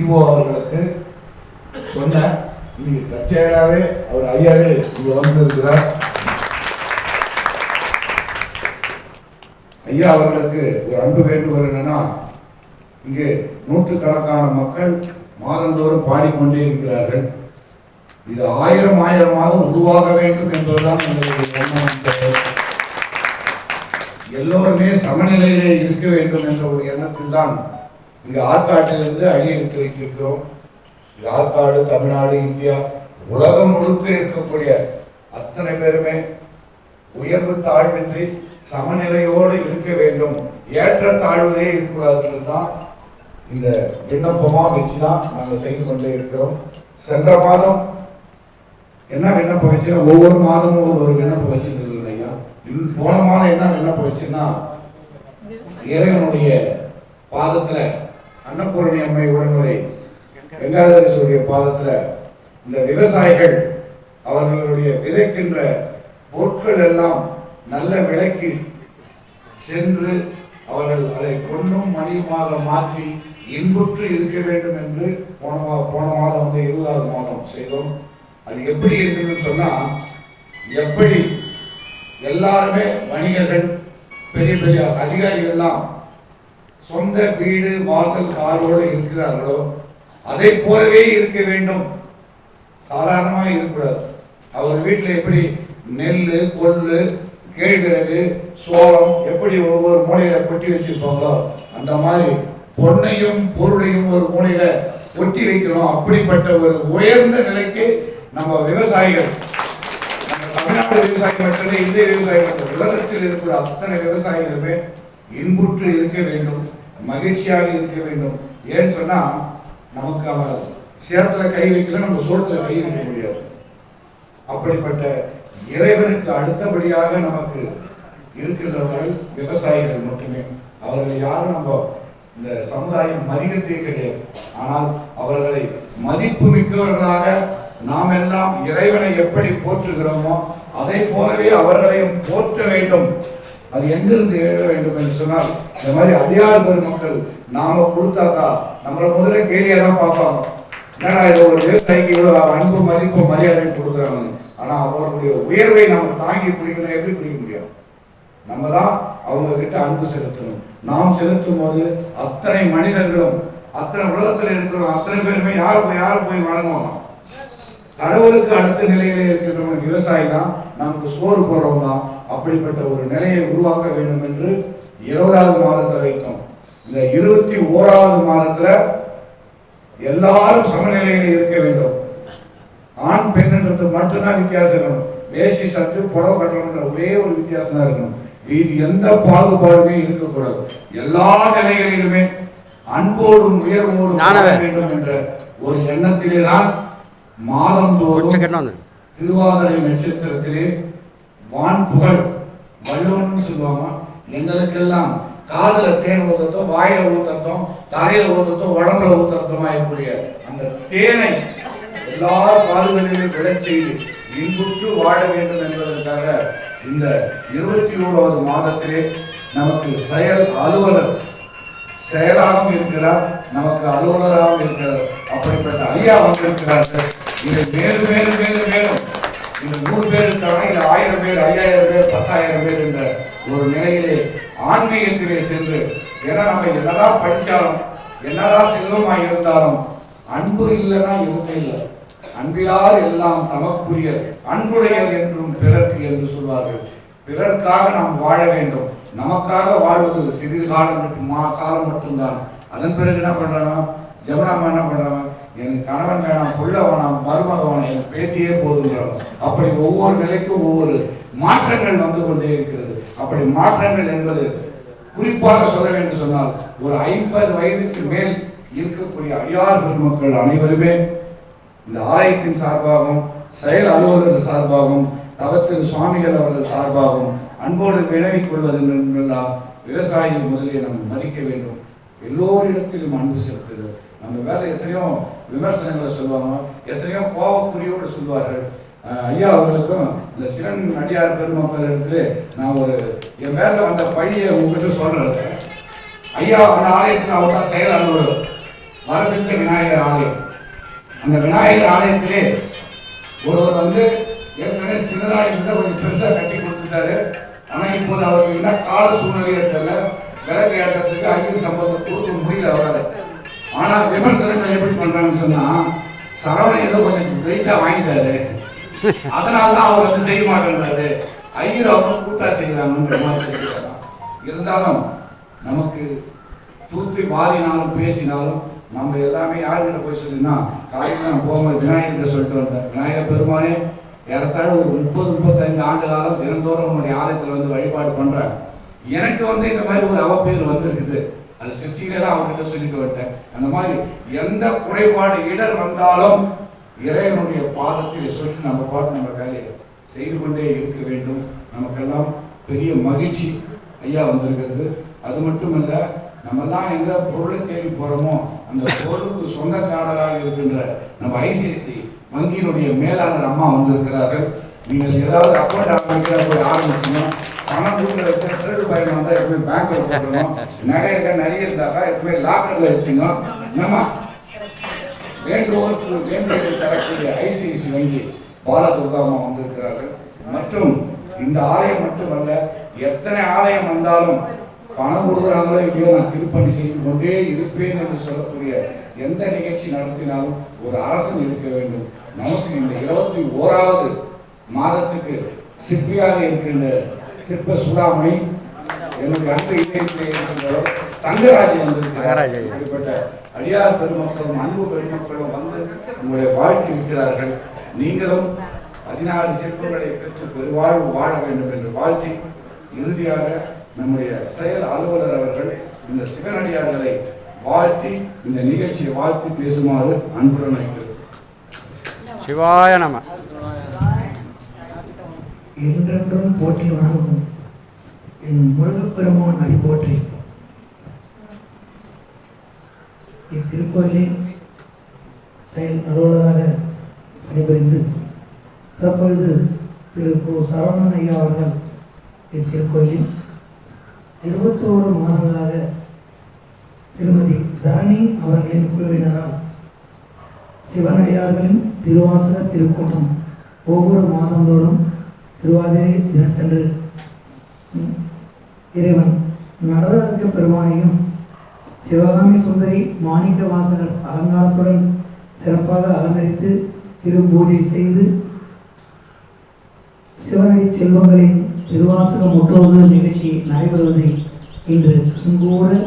EO அவர்களுக்கு சொன்னேன் இன்னைக்கு தற்செயலாகவே அவர் ஐயாவே இங்கே வந்திருக்கிறார். ஐயா அவர்களுக்கு ஒரு அன்பு வேண்டுகோள் என்னன்னா இங்கே நூற்றுக்கணக்கான மக்கள் மாதந்தோறும் பாடிக்கொண்டே இருக்கிறார்கள். இது ஆயிரம் ஆயிரமாக உருவாக வேண்டும் என்பதுதான் எல்லோருமே சமநிலையிலே இருக்க வேண்டும் என்ற ஒரு எண்ணத்தில் தான் இங்கு ஆற்காட்டிலிருந்து அடியெடுத்து வைத்திருக்கிறோம். இது ஆற்காடு தமிழ்நாடு இந்தியா உலகம் முழுக்க இருக்கக்கூடிய அத்தனை பேருமே உயர்வு தாழ்வின்றி சமநிலையோடு இருக்க வேண்டும். ஏற்ற தாழ்வுதே இருக்கக்கூடாதுன்றது தான் இந்த விண்ணப்பமா வச்சு தான் நாங்கள் செய்து கொண்டே இருக்கிறோம். சென்ற மாதம் என்ன விண்ணப்பம் வச்சுன்னா ஒவ்வொரு மாதமும் ஒரு ஒரு விண்ணப்பம் வச்சிருந்தது இல்லையா? இன் போன மாதம் என்ன விண்ணப்பம் வச்சுன்னா இறைவனுடைய பாதத்தில் அன்னபூரணி அம்மை உடனுரை வெங்காதரேஸ்வருடைய பாதத்தில் இந்த விவசாயிகள் அவர்களுடைய விதைக்கின்ற பொருட்கள் எல்லாம் நல்ல விலைக்கு சென்று அவர்கள் அதை பொன்னும் மணியுமாக மாற்றி இன்புற்று இருக்க வேண்டும் என்று போன போன மாதம் வந்து இருபதாவது மாதம் செய்தோம். அது எப்படி இருக்குதுன்னு சொன்னால் எப்படி எல்லாருமே வணிகர்கள் பெரிய பெரிய அதிகாரிகள்லாம் சொந்த வீடு வாசல் காரோடு இருக்கிறார்களோ அதை போலவே இருக்க வேண்டும். சாதாரணமாக இருக்கக்கூடாது. அவர் வீட்டில் எப்படி நெல் கொள்ளு கேழ்விறகு சோளம் எப்படி ஒவ்வொரு மூலையில கொட்டி வச்சிருப்பாங்களோ அந்த மாதிரி பொன்னையும் பொருளையும் ஒரு மூலையில கொட்டி வைக்கணும். அப்படிப்பட்ட ஒரு உயர்ந்த நிலைக்கு நம்ம விவசாயிகள் தமிழ்நாடு விவசாயி மட்டுமே இந்திய விவசாயி மட்டும் உலகத்தில் இருக்கிற அத்தனை விவசாயிகளுமே இன்புற்று இருக்க வேண்டும். மகிழ்ச்சியாக இருக்க வேண்டும். ஏன்னு சொன்னால் நமக்கு அவர் சேத்துல கை வைக்கல நம்ம சோத்துல கை வைக்க முடியாது. அப்படிப்பட்ட இறைவனுக்கு அடுத்தபடியாக நமக்கு இருக்கின்றவர்கள் விவசாயிகள் மட்டுமே. அவர்களை யாரும் நம்ம இந்த சமுதாயம் மதிக்கத்தே கிடையாது. ஆனால் அவர்களை மதிப்பு மிக்கவர்களாக நாம் எல்லாம் இறைவனை எப்படி போற்றுகிறோமோ அதை போலவே அவர்களையும் போற்ற வேண்டும். அது எங்கிருந்து எழ வேண்டும் என்று சொன்னால் இந்த மாதிரி அடியார் பெருமக்கள் நாம கொடுத்தாக்கா நம்மளை முதல்ல கேலியா தான் பார்ப்பாங்க. ஏன்னா இது ஒரு விவசாயிக்கு இவ்வளவு அன்பு மதிப்பு மரியாதையும் கொடுக்குறாங்க ஆனா அவர்களுடைய உயர்வை நம்ம தாங்கி பிடிக்கணும் எப்படி பிடிக்க முடியும்? நம்ம தான் அவங்க கிட்ட அன்பு செலுத்தணும். நாம் செலுத்தும் போது அத்தனை மனிதர்களும் அத்தனை உலகத்தில் இருக்கிறோம் அத்தனை பேருமே யார் போய் யார் போய் வணங்குவாங்க? கடவுளுக்கு அடுத்த நிலையிலே இருக்கின்றவங்க விவசாயி தான் நமக்கு சோறு போடுறவங்க தான் அப்படிப்பட்ட ஒரு நிலையை உருவாக்க வேண்டும் என்று இருபதாவது மாதத்தை வைத்தோம். இந்த இருபத்தி ஓராவது மாதத்துல எல்லாரும் சமநிலையில இருக்க வேண்டும். ஆண் பெண்ன்றது மட்டும்தான் வித்தியாசம் இருக்கணும். வேஷ்டி சத்து புடவை கட்டணுன்ற ஒரே ஒரு வித்தியாசம் தான் இருக்கணும். இது எந்த பாகுபாடுமே இருக்கக்கூடாது. எல்லா நிலைகளிலுமே அன்போடும் உயர்வோடும் வேண்டும் என்ற ஒரு எண்ணத்திலே தான் மாதந்தோறும் திருவாதிரை நட்சத்திரத்திலே வான் புகழ் வள்ளுவன் சொல்லுவாங்க. எங்களுக்கெல்லாம் காதுல தேன் ஊத்தத்தும் வாயில ஊத்தத்தும் தலையில ஊத்தத்தும் உடம்புல ஊத்தத்தும் ஆகக்கூடிய அந்த தேனை எல்லா காதுகளிலும் விழச் செய்து இன்புற்று வாழ வேண்டும் என்பதற்காக இந்த இருபத்தி ஓராவது மாதத்திலே நமக்கு செயல் அலுவலர் செயலாகவும் இருக்கிறார் நமக்கு அலுவலராகவும் இருக்கிறார். அப்படிப்பட்ட ஐயா வந்திருக்கிறார்கள் இது மேலும் மேலும் மேலும் மேலும் இந்த நூறு பேர் இருக்காங்க இல்லை ஆயிரம் பேர் ஐயாயிரம் பேர் பத்தாயிரம் பேர் என்ற ஒரு நிலையிலே ஆன்மீகத்திலே சென்று ஏன்னா நம்ம என்னதான் படித்தாலும் என்னதான் செல்வமா இருந்தாலும் அன்பு இல்லைன்னா எதுவுமே இல்லை. அன்பிலார் எல்லாம் தமக்குரிய அன்புடையர் என்றும் பிறர்க்கு என்று சொல்வார்கள். பிறர்க்காக நாம் வாழ வேண்டும். நமக்காக வாழ்வது சிறிது காலம் மட்டும் மா காலம் மட்டும்தான். அதன் பிறகு என்ன பண்ணுறாங்க ஜமுனாமா என்ன பண்ணுறாங்க என் கணவன் வேணாம் புள்ள வேணாம் மருமக வேணாம் என் பேத்தியே போதுங்கிறோம். அப்படி ஒவ்வொரு நிலைக்கும் ஒவ்வொரு மாற்றங்கள் வந்து கொண்டே இருக்கிறது. அப்படி மாற்றங்கள் என்பது குறிப்பாக சொல்ல வேண்டும் சொன்னால் ஒரு ஐம்பது வயதுக்கு மேல் இருக்கக்கூடிய அடியார் பெருமக்கள் அனைவருமே இந்த ஆலயத்தின் சார்பாகவும் செயல் அலுவலர் சார்பாகவும் தவத்திரு சுவாமிகள் அவர்கள் சார்பாகவும் அன்போடு வினவிக் கொள்வது என்னெல்லாம் விவசாயி முதலில் நம்ம மதிக்க வேண்டும். எல்லோரிடத்திலும் அன்பு செலுத்துது நம்ம வேலை எத்தனையோ விமர்சனங்களை சொல்லுவாங்க எத்தனையோ கோபக்குறியோடு சொல்லுவார்கள். ஐயா அவர்களுக்கும் இந்த சிவன் அடியார் பெருமக்கள் எடுத்து நான் ஒரு என் மேல வந்த பழியை உங்ககிட்ட சொல்றேன். ஐயா அந்த ஆலயத்துக்கு அவர் தான் செயல் அலுவலர் வரசித்த விநாயகர் ஆலயம். அந்த விநாயகர் ஆலயத்திலே ஒருவர் வந்து ஏற்கனவே சின்னதாக இருந்ததை கொஞ்சம் பெருசாக கட்டி கொடுத்துட்டாரு. ஆனால் இப்போது அவருக்கு என்ன கால சூழ்நிலையை தெரியல. விளக்கு ஏற்றத்துக்கு ஐயர் சம்பளத்தை கொடுக்க முடியல அவரால். ஆனால் விமர்சனங்கள் எப்படி பண்ணுறாங்கன்னு சொன்னால் சரவணன் ஏதோ கொஞ்சம் வெயிட்டாக வாங்கிட்டாரு. அதனால தான் அவர் வந்து செய்ய மாட்டேன்றாரு. ஐயர் அவங்க கூட்டா செய்கிறாங்கன்ற மாதிரி சொல்லிக்கிறாங்க இருந்தாலும் நமக்கு தூத்தி வாரினாலும் பேசினாலும் நம்ம எல்லாமே யார்கிட்ட போய் சொல்லினா காலையில் நான் போகும்போது விநாயகர்கிட்ட சொல்லிட்டு வந்தேன். விநாயகர் பெருமானே ஏறத்தாழ ஒரு முப்பது முப்பத்தைந்து ஆண்டு காலம் தினந்தோறும் உன்னுடைய ஆலயத்தில் வந்து வழிபாடு பண்ணுறேன் எனக்கு வந்து இந்த மாதிரி ஒரு அவப்பேர் வந்திருக்குது. அது சின்சியராக அவர்கிட்ட சொல்லிட்டு வந்துட்டேன். அந்த மாதிரி எந்த குறைபாடு இடர் வந்தாலும் இறைவனுடைய பாதத்தில் சொல்லி நம்ம பாட்டு நம்ம வேலையை செய்து கொண்டே இருக்க வேண்டும். நமக்கெல்லாம் பெரிய மகிழ்ச்சி ஐயா வந்திருக்கிறது. அது மட்டும் இல்லை நம்மெல்லாம் எங்க பொருளை தேடி போறோமோ அந்த பொருளுக்கு சொந்தக்காரராக இருக்கின்ற நம்ம ஐசிஐசி வங்கியினுடைய மேலாளர் அம்மா வந்திருக்கிறார்கள். நீங்கள் ஏதாவது அக்கௌண்ட் ஆரம்பிக்கிற போய் ஆரம்பிச்சுன்னா பணம் வீட்டில் வச்சா திருடு பயணம் வந்தால் எப்பவுமே பேங்க்ல போடணும் நகை நிறைய இருந்தாக்கா எப்பவுமே லாக்கர்ல வச்சுங்க. நம்ம வேண்டுவோருக்கு வேண்டுகோள் தரக்கூடிய ஐசிஐசி வங்கி பாலதுர்காமா வந்திருக்கிறார்கள். மற்றும் இந்த ஆலயம் மட்டுமல்ல எத்தனை ஆலயம் வந்தாலும் பணம் கொடுக்குறாங்களோ இல்லையோ நான் திருப்பணி செய்து கொண்டே இருப்பேன் என்று சொல்லக்கூடிய எந்த நிகழ்ச்சி நடத்தினாலும் ஒரு அரசன் இருக்க வேண்டும். நமக்கு இந்த இருபத்தி ஓராவது மாதத்துக்கு சிற்பியாக இருக்கின்ற சிற்ப சுடாமணி என்னுடைய அன்பு இதயத்திலே இருக்கின்றவர் தங்கராஜ் வந்திருக்கிறார். இப்படிப்பட்ட அடியார் பெருமக்களும் அன்பு பெருமக்களும் வந்து உங்களை வாழ்த்தி இருக்கிறார்கள். நீங்களும் பதினாறு சிற்பங்களை பெற்று பெருவாழ்வு வாழ வேண்டும் என்று வாழ்த்தி இறுதியாக நம்முடைய செயல் அலுவலர் அவர்கள் இந்த சிவனடியார்களை வாழ்த்தி இந்த நிகழ்ச்சியை வாழ்த்தி பேசுமாறு அன்புடன் சிவாய நம. என்றென்றும் போற்றி வணங்கும். என் முருகப்பெருமான் அதை போற்றி. இத்திருக்கோயிலில் செயல் அலுவலராக பணிபுரிந்து தற்பொழுது திரு கு. சரவணன் ஐயா அவர்கள் இத்திருக்கோயிலில் இருபத்தோரு மாதங்களாக திருமதி தரணி அவர்களின் குழுவினரால் சிவனடியார்களின் திருவாசக திருக்கூட்டம் ஒவ்வொரு மாதந்தோறும் திருவாதிரை தினத்தன்று இறைவன் நடராஜ பெருமானையும் சிவகாமி சுந்தரி மாணிக்க வாசகர் அலங்காரத்துடன் சிறப்பாக அலங்கரித்து திரு பூஜை செய்து சிவனடி செல்வங்களின் திருவாசகம் ஒட்டுவது நிகழ்ச்சி நடைபெறுவதை இன்று அன்போடு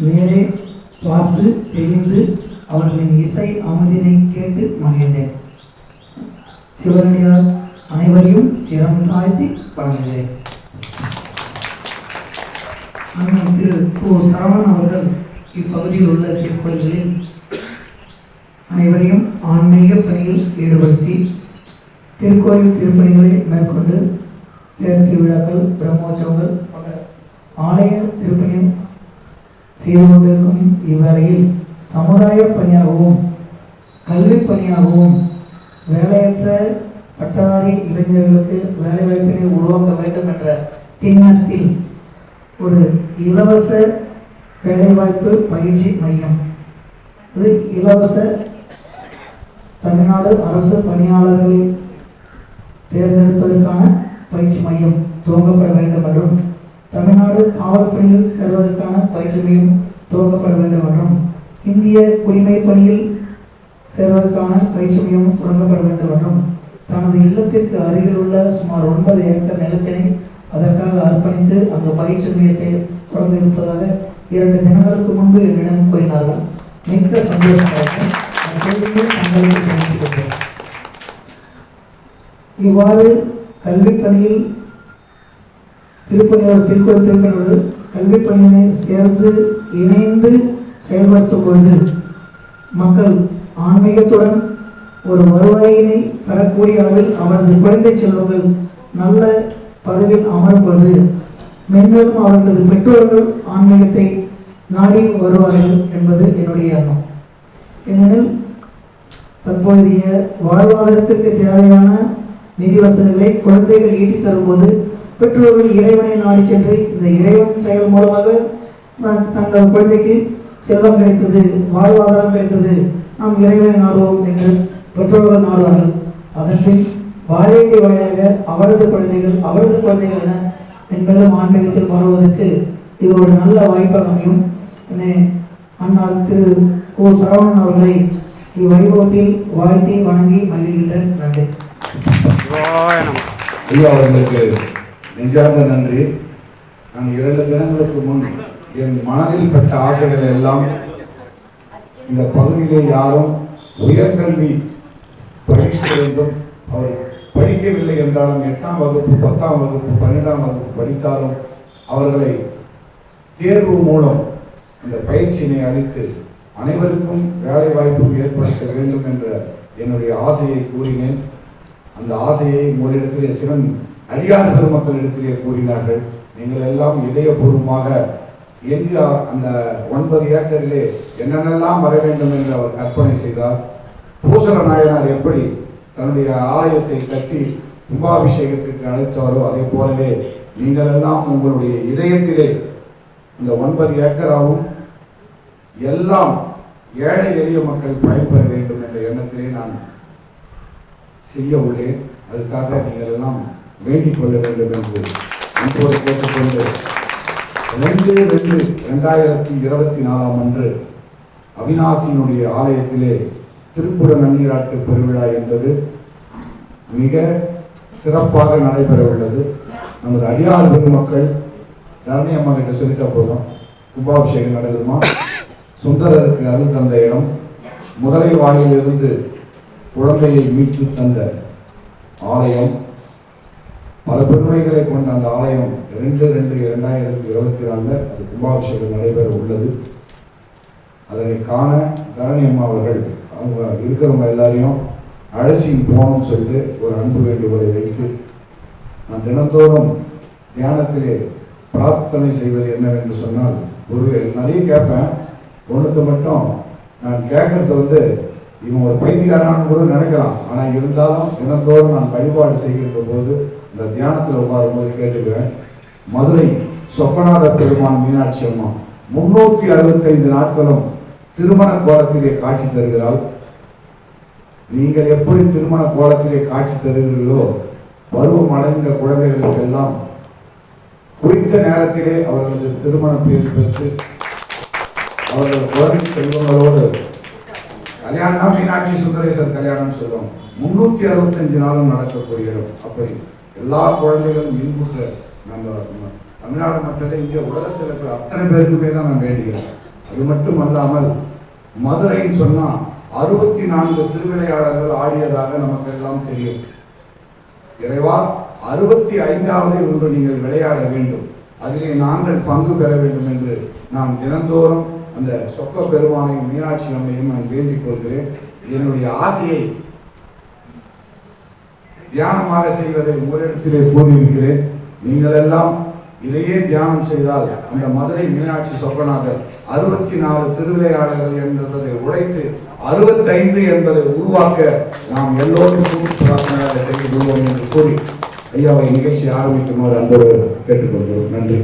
மேலே பார்த்து தெரிந்து அவர்களின் இசை அமைதியினை கேட்டு மகிழ்ந்தேன். சிவனடியார் அனைவரையும் சிரம் தாழ்த்தி வழங்குகிறேன். அண்ணன் திரு சரவணன் அவர்கள் இப்பகுதியில் உள்ள திருக்கோயில்களில் அனைவரையும் ஆன்மீக பணியில் ஈடுபடுத்தி திருக்கோயில் திருப்பணிகளை மேற்கொண்டு தேர் திருவிழாக்கள் பிரம்மோற்சவங்கள் போன்ற ஆலய திருப்பணியும் செய்து கொண்டிருக்கும் இவ்வரையில் சமுதாய பணியாகவும் கல்வி பணியாகவும் வேலையற்ற பட்டதாரி இளைஞர்களுக்கு வேலைவாய்ப்பினை உருவாக்க வேண்டும் என்ற திண்ணத்தில் ஒரு இலவச வேலைவாய்ப்பு பயிற்சி மையம். இது இலவச தமிழ்நாடு அரசு பணியாளர்களை தேர்ந்தெடுப்பதற்கான பயிற்சி மையம் துவங்கப்பட வேண்டும் என்றும் தமிழ்நாடு காவல் பணியில் சேர்வதற்கான பயிற்சி மையம் துவங்கப்பட வேண்டும் என்றும் இந்திய குடிமை பணியில் சேர்வதற்கான பயிற்சி மையம் தொடங்கப்பட வேண்டும் என்றும் தனது இல்லத்திற்கு அருகில் உள்ள சுமார் ஒன்பது ஏக்கர் நிலத்தினை அதற்காக அர்ப்பணித்து அங்கு பயிற்சி மையத்தை தொடங்க இருப்பதாக இரண்டு தினங்களுக்கு முன்பு என்னிடம் கூறினார்கள். மிக்க சந்தோஷமாக இவ்வாறு கல்விப் பணியில் திருப்பணியோடு திருக்குறள் திருப்பணியோடு கல்விப் பணியினை சேர்ந்து இணைந்து செயல்படுத்தும் பொழுது மக்கள் ஆன்மீகத்துடன் ஒரு வருவாயினை பெறக்கூடிய அளவில் அவரது குழந்தை செல்வங்கள் நல்ல பதவியில் அமரும் பொழுது மென்மேலும் அவர்களது பெற்றோர்கள் ஆன்மீகத்தை நாடி வருவார்கள் என்பது என்னுடைய எண்ணம். ஏனெனில் தற்போதைய வாழ்வாதாரத்திற்கு தேவையான நிதி வசதிகளை குழந்தைகள் ஈட்டித் தரும்போது பெற்றோர்கள் இறைவனை நாடி சென்று இந்த இறைவன் செயல் மூலமாக நான் தங்கள் குழந்தைக்கு செல்வம் கிடைத்தது வாழ்வாதாரம் கிடைத்தது நாம் இறைவனை நாடுவோம் என்று பெற்றோர்கள் நாடுவார்கள் அதன்பின் வாழையடி வாழையாக அவரது குழந்தைகள் அவரது குழந்தைகள் என என்பதும் ஆன்மீகத்தில் பரவுவதற்கு இது ஒரு நல்ல வாய்ப்பாக அமையும். என அண்ணால் திரு கு. சரவணன் அவர்களை இவ்வைபவத்தில் வாழ்த்தி வணங்கி மகிழ்கின்றேன். நன்றி. ஐயா அவர்களுக்கு நெஞ்சார்ந்த நன்றி. நான் இரண்டு தினங்களுக்கு முன் என் மனதில் பட்ட ஆசைகள் எல்லாம் இந்த பகுதியிலே யாரும் உயர்கல்வி படிக்க வேண்டும் அவர் படிக்கவில்லை என்றாலும் எட்டாம் வகுப்பு பத்தாம் வகுப்பு பன்னெண்டாம் வகுப்பு படித்தாலும் அவர்களை தேர்வு மூலம் இந்த பயிற்சியினை அளித்து அனைவருக்கும் வேலை வாய்ப்பும் ஏற்படுத்த வேண்டும் என்ற என்னுடைய ஆசையை கூறினேன். அந்த ஆசையை உங்களிடத்திலே சிவன் அடியார் பெருமக்களிடத்திலே கூறினார்கள். நீங்கள் எல்லாம் இதயபூர்வமாக எங்கு அந்த ஒன்பது ஏக்கரிலே என்னென்னலாம் வர வேண்டும் என்று அவர் கற்பனை செய்தார். பூசல நாயனார் எப்படி தன்னுடைய ஆலயத்தை கட்டி கும்பாபிஷேகத்திற்கு அழைத்தாரோ அதே போலவே நீங்கள் எல்லாம் உங்களுடைய இதயத்திலே இந்த ஒன்பது ஏக்கராவும் எல்லாம் ஏழை எளிய மக்கள் பயன்பெற வேண்டும் என்ற எண்ணத்திலே நான் செய்ய உள்ளேன். அதுக்காக நீங்கள் எல்லாம் வேண்டிக் கொள்ள வேண்டும் என்று அன்போடு கேட்டுக்கொண்டு ரெண்டு ரெண்டு ரெண்டாயிரத்தி இருபத்தி நாலாம் அன்று அவினாசியினுடைய ஆலயத்திலே திருப்புற நன்னீராட்டு பெருவிழா என்பது மிக சிறப்பாக நடைபெற உள்ளது நமது அடியார் பெருமக்கள் தரணி அம்மா கிட்ட சொல்லிட்டா போதும். கும்பாபிஷேகம் நடக்குதுமா? சுந்தரருக்கு அருள் தந்த இடம் முதலை வாயிலிருந்து குழந்தையை மீட்டு தந்த ஆலயம் பல பெருமைகளை கொண்ட அந்த ஆலயம் ரெண்டு ரெண்டு இரண்டாயிரத்தி இருபத்தி நாலுல அது கும்பாபிஷேகம் நடைபெற உள்ளது அதனை காண தரணி அம்மா அவர்கள் அவங்க இருக்கிறவங்க எல்லாரையும் அழைச்சி போகணும்னு சொல்லிட்டு ஒரு அன்பு வேண்டுகோளை வைத்து நான் தினந்தோறும் தியானத்திலே பிரார்த்தனை செய்வது என்னவென்று சொன்னால் ஒரு நிறைய கேட்பேன். ஒன்றுத்தை மட்டும் நான் கேட்கறது வந்து இவன் ஒரு பைத்தியக்காரனான்னு கூட நினைக்கலாம். ஆனால் இருந்தாலும் தினந்தோறும் நான் வழிபாடு செய்கின்ற போது இந்த தியானத்தில் உட்காரும் போது கேட்டுக்கிறேன். மதுரை சொப்பநாத பெருமான் மீனாட்சி அம்மா முன்னூற்றி அறுபத்தைந்து நாட்களும் திருமண கோலத்திலே காட்சி தருகிறாள். நீங்கள் எப்படி திருமண கோலத்திலே காட்சி தருகிறீர்களோ பருவம் அடைந்த குழந்தைகளுக்கெல்லாம் குறித்த நேரத்திலே அவர்களது திருமண பேர் பெற்று அவர்கள் குழந்தை செல்வங்களோடு கல்யாணம் தான் மீனாட்சி சுந்தரேசர் கல்யாணம் சொல்லுவோம் முன்னூத்தி அறுபத்தஞ்சு நாளும் நடக்கக்கூடிய இடம். அப்படி எல்லா குழந்தைகளும் இன்புற்ற நம்ம தமிழ்நாடு மட்டும் இந்திய உலகத்தில் இருக்கிற அத்தனை பேருக்குமே தான் நான் வேண்டுகிறேன். அது மட்டும் அல்லாமல் மதுரைன்னு சொன்னால் அறுபத்தி நான்கு திருவிளையாடல்கள் ஆடியதாக நமக்கு எல்லாம் தெரியும். இறைவா அறுபத்தி ஐந்தாவது ஒன்று நீங்கள் விளையாட வேண்டும். அதிலே நாங்கள் பங்கு பெற வேண்டும் என்று நான் தினந்தோறும் அந்த சொக்க பெருமானையும் மீனாட்சி அம்மையும் நான் வேண்டிக் கொள்கிறேன். என்னுடைய ஆசையை தியானமாக செய்வதை உங்களிடத்திலே கூறியிருக்கிறேன். நீங்கள் எல்லாம் இதையே தியானம் செய்தால் அந்த மதுரை மீனாட்சி சொப்பநாதர் அறுபத்தி நாலு திருவிளையாடல்கள் என்பதை உடைத்து அறுபத்தைந்து என்பதை உருவாக்க நாம் எல்லோரும் பிரார்த்தனையாக செய்து கொள்வோம் என்று கூறி ஐயாவை நிகழ்ச்சி ஆரம்பிக்குமாறு அன்போடு கேட்டுக்கொள்கிறோம். நன்றி.